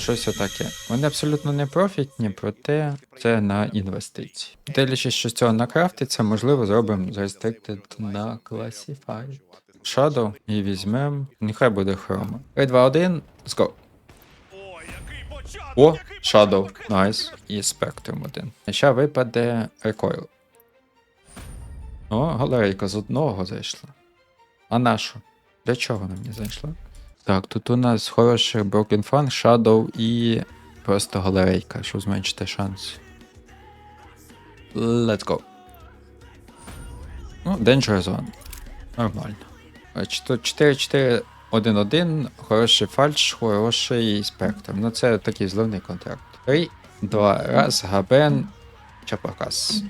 щось отаке. Вони абсолютно не профітні, проте це на інвестиції. Дивлячись, що з цього накрафтиться, можливо, зробимо Restricted на Classified. Shadow і візьмемо. Нехай буде хрома. 3, 2, 1, let's go. О, Shadow, найс. І Spectrum один. Ще випаде Recoil. О, галерейка з одного зайшла. А нашу? Для чого вона мені зайшла? Так, тут у нас хороший Broken Fang, Shadow і просто галерейка, щоб зменшити шанс. Let's go. Ну, Danger Zone. Нормально. Значить, 4-4-1-1, хороший фальш, хороший спектр. Ну це такий зливний контракт. 3, 2, раз, габен, чапакас.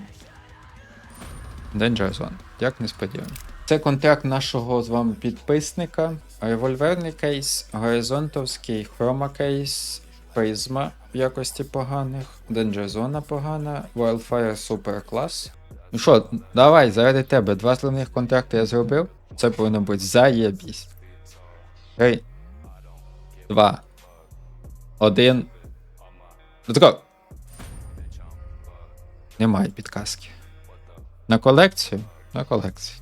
Danger Zone. Як несподівано. Це контракт нашого з вами підписника. Револьверний кейс, горизонтовський хрома кейс, призма в якості поганих, Zone погана, Wildfire супер клас. Ну що, давай, заради тебе, два зливних контракти я зробив. Це повинно бути заєбісь. Три. Два. Один. Let's go. Немає підказки. На колекцію? На колекцію.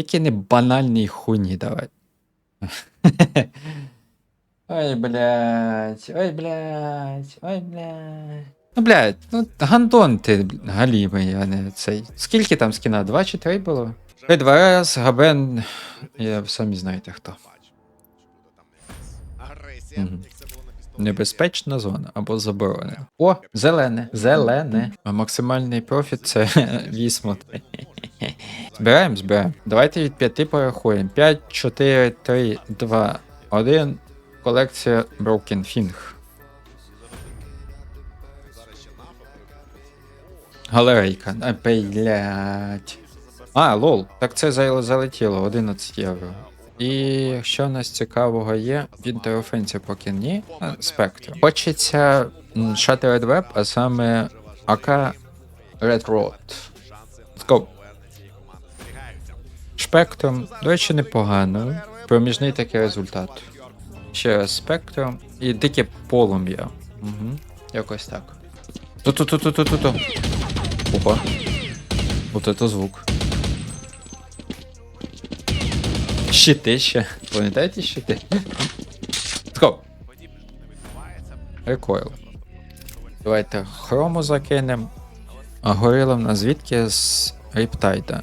Тільки не банальні хуйні давай. Ой, блядь, ой, блядь, ой, блядь. Ну, блядь, ну гандон ти галімий, а не цей. Скільки там скіна? Два чи три було? Три два раз, габен. Я самі знаєте хто. Мгм. Небезпечна зона або заборонена. О, зелене, зелене. А максимальний профіт це вісмот. Збираємо, збираємо. Давайте від п'яти порахуємо. 5, 4, 3, 2, 1. Колекція Broken Fing. Галерейка. А, блядь. А, лол. Так це залетіло 11 євро. І що у нас цікавого є? Від поки ні. А, Спектр. Хочеться Shattered Web, а саме АК Red Road. Let's go. Спектром, до речі, непогано. Проміжний такий результат. Ще раз спектром. І дике полум'я. Угу. Якось так. Ту-ту-ту-ту-ту-ту. Опа. Вот это звук. Щити ще. Пам'ятаєте щити? Let's go. Recoil. Давайте хрому закинемо. А горила в нас звідки з Ріптайда?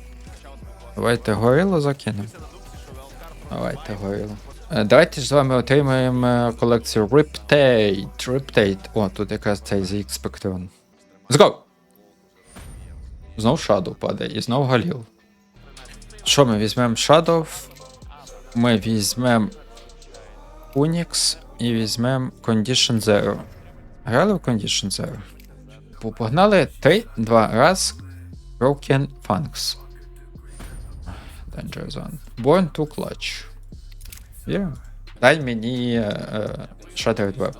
Давайте горилу закинемо. Давайте горилу. Е, Давайте ж з вами отримаємо е, колекцію Riptate. Riptate. О, тут якраз цей ZX Spectron. Let's go! Знов Shadow падає і знов Галіл. Що ми візьмемо Shadow? Ми візьмемо Unix і візьмемо Condition Zero. Грали в Condition Zero? По- Погнали 3, 2, раз. Broken Funks. Danger Zone. Born to Clutch. Yeah. Дай мені е, Shattered Web.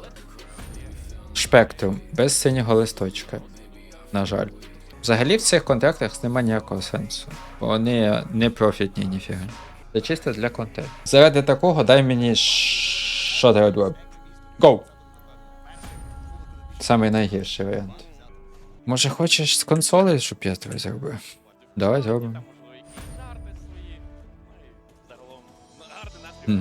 Spectrum. Без синього листочка. На жаль. Взагалі в цих контрактах немає ніякого сенсу. Вони не профітні ніфіга. Це чисто для контенту. Заради такого дай мені Web. Go! Самий найгірший варіант. Може хочеш з консолей, щоб я тебе зробив? Давай зробимо. Угу.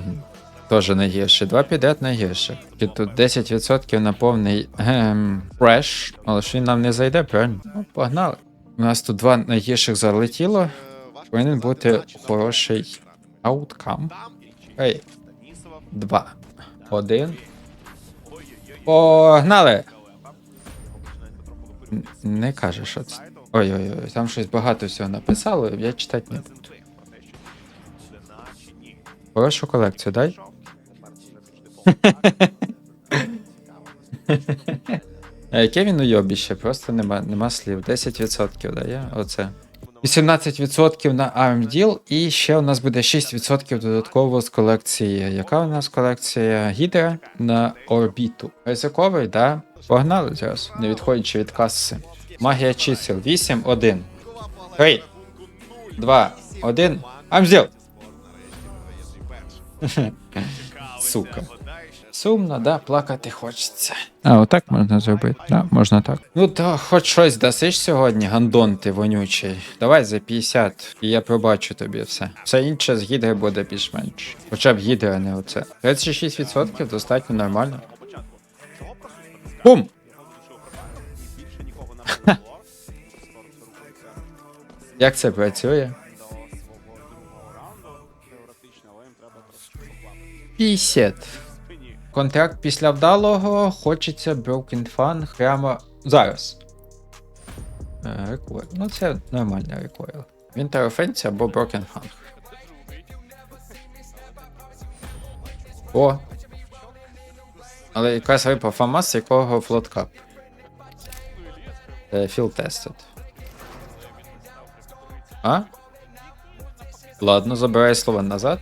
Тоже найгірше. Два підряд найгірше. І тут 10% на повний ем, фреш, але ж він нам не зайде, правильно? Ну, погнали. У нас тут два найгірших залетіло. Повинен бути хороший ауткам. Ей. Два. Один. Погнали! Не каже, що це. Ой-ой-ой, там щось багато всього написало, я читати не буду. Хорошу колекцію, дай. Яке він уйобіще, просто нема, нема слів. 10% дає, оце. 18% на ARM Deal, і ще у нас буде 6% додатково з колекції. Яка у нас колекція Гідра на орбіту? Ризиковий, да? Погнали зараз, не відходячи від каси. Магія чисел 8, 1. 3, 2, 1. ARM Deal! Сука. Сумно, да, плакати хочеться. А, отак можна зробити, да, можна так. Ну то хоч щось дасиш сьогодні, гандон ти вонючий. Давай за 50, і я пробачу тобі все. Все інше з гідри буде більш-менш. Хоча б гідра, а не оце. 36% достатньо нормально. Бум! Ха. Як це працює? 50. Контракт після вдалого хочеться Broken Fun прямо зараз. Е, Ну, це нормальний recoil. Winter Offense або Broken Fun. О! Але якраз випав фамас, якого флоткап. Field Tested. А? Ладно, забирай слова назад.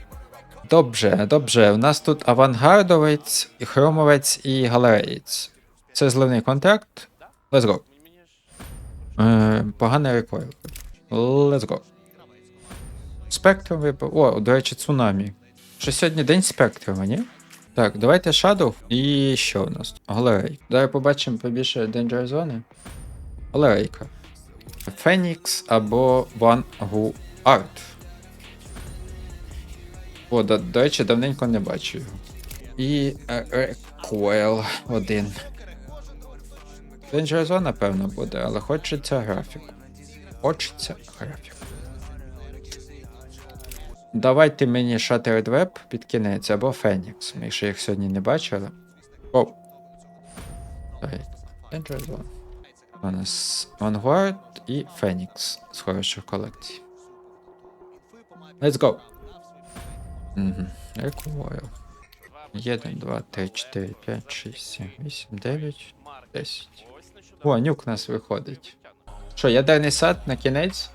Добре, добре. У нас тут авангардовець, хромовець і галереєць. Це зливний контракт. Let's go. Е, поганий рекойл. Let's go. Спектром випав. О, до речі, цунамі. Що сьогодні день спектрума, ні? Так, давайте Shadow. І що у нас? Галерей. Зараз побачимо побільше Danger Zone. Галерейка. Фенікс або One Who Art. О, до, до речі, давненько не бачу його. І Recoil один. Danger Zone, напевно, буде, але хочеться графіку. Хочеться графіку. Давайте мені Shattered Web під кінець або Phoenix. Ми ще їх сьогодні не бачили. О! Danger Zone. У нас Vanguard і Phoenix з хороших колекцій. Let's go! Угу. Recoil. 1, 2, 3, 4, 5, 6, 7, 8, 9, 10. О, нюк нас виходить. Що, ядерний сад на кінець?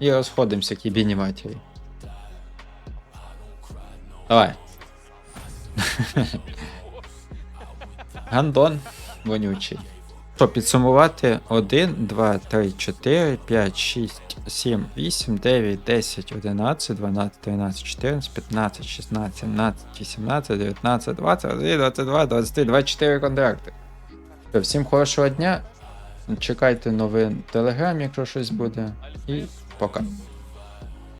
І розходимося, кібіні матері. Давай. Гандон вонючий. Що, підсумувати? 1, 2, 3, 4, 5, 6, 7, 8, 9, 10, 11, 12, 13, 14, 15, 16, 17, 18, 19, 20, 21, 22, 23, 24 контракти. Всім хорошого дня. Чекайте новин в Телеграм, якщо щось буде. І пока.